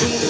see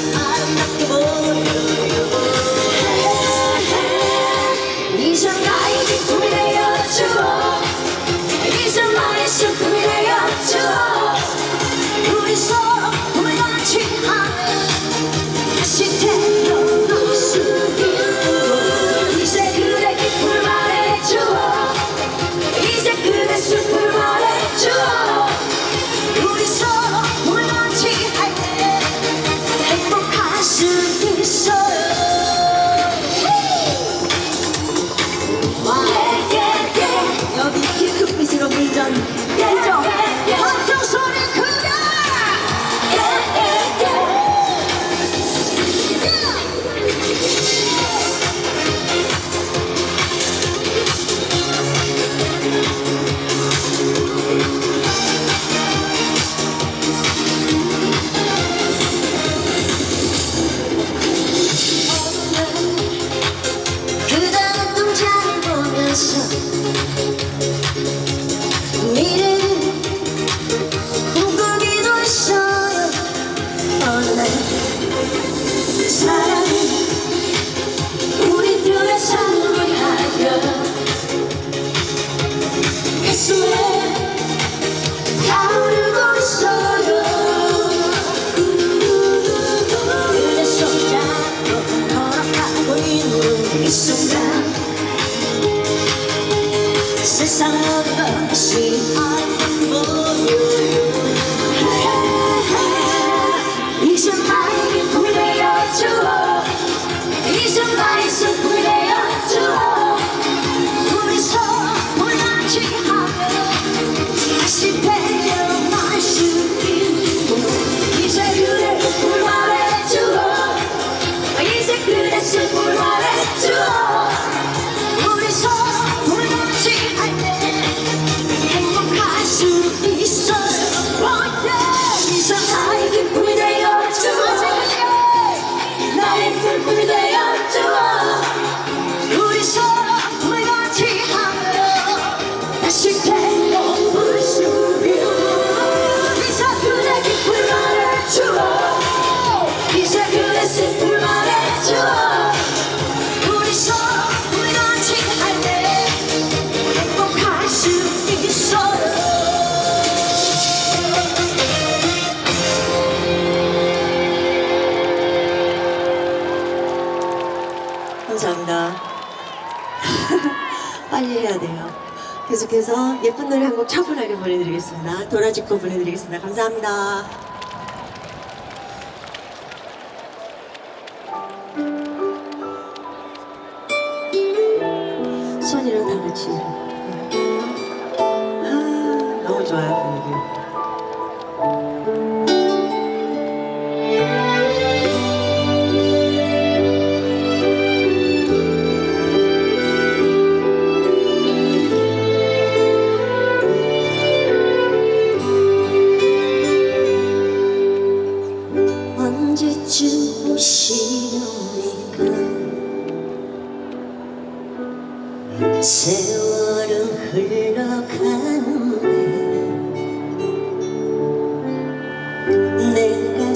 해야 돼요. 계속해서 예쁜 노래 한 곡 차분하게 보내드리겠습니다. 도라지코 보내드리겠습니다. 감사합니다.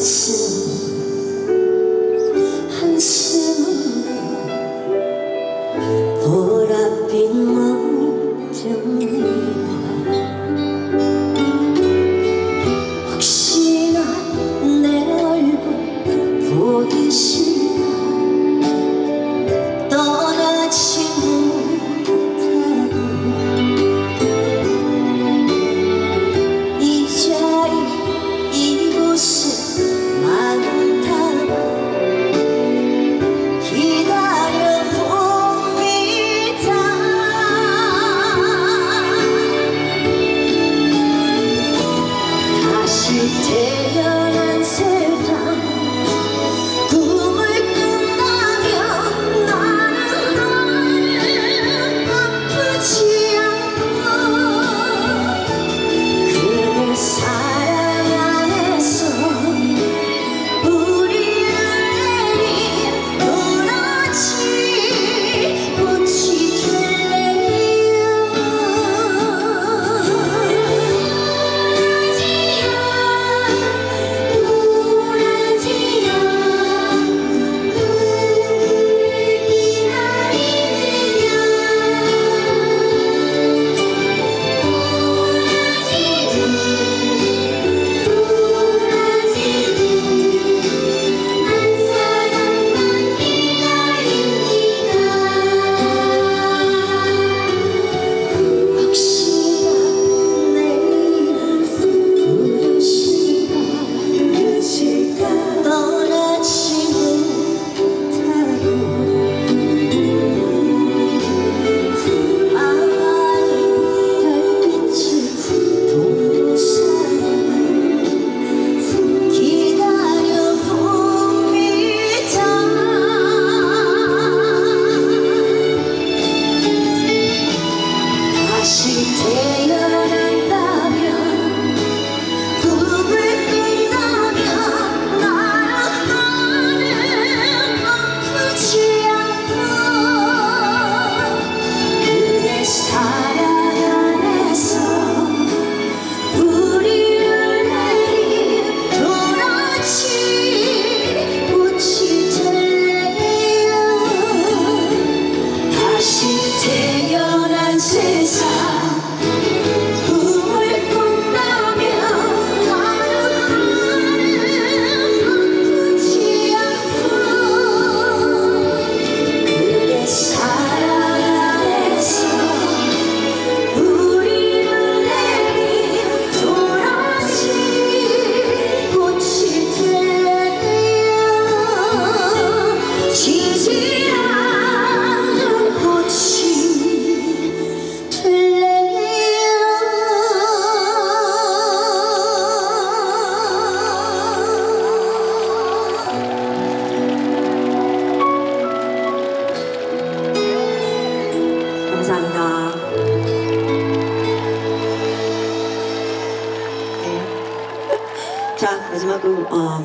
Jesus.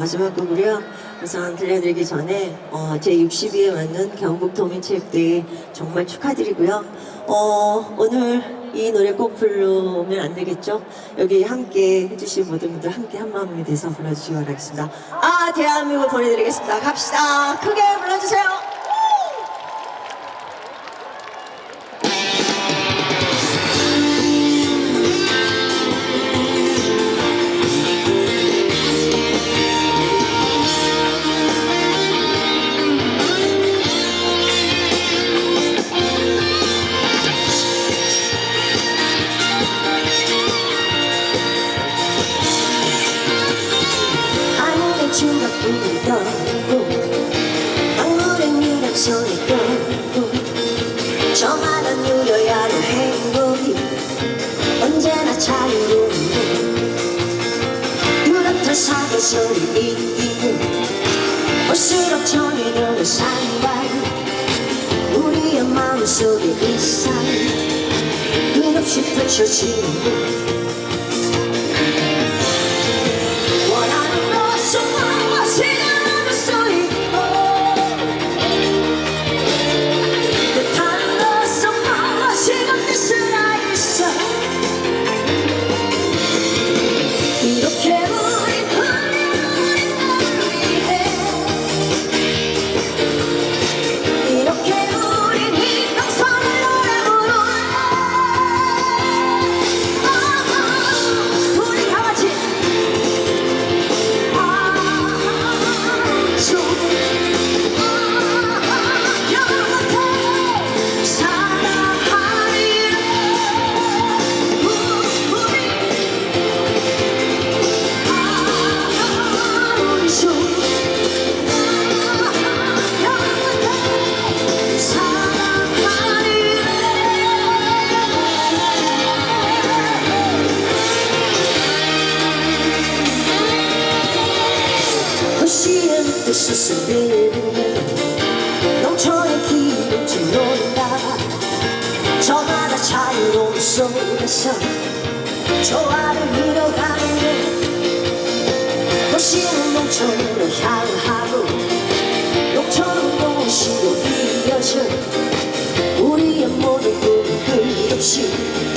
자 마지막 곡 어, 마지막 곡으로요. 우선 들려드리기 전에 어, 제 60위에 맞는 경북 도민체육대회 정말 축하드리고요. 어, 오늘 이 노래 꼭 부르면 안 되겠죠? 여기 함께 해주신 모든 분들 함께 한 마음이 돼서 불러주시기 바라겠습니다. 아 대한민국 보내드리겠습니다. 갑시다. 크게 불러주세요. 사계 소리. 이기는 볼수록 정해놓은 산발 우리의 마음속에 이상 끝없이 펼쳐지는 농촌으로 향하고 농촌은 동시로 이어져 우리의 모든 꿈은 끝없이 새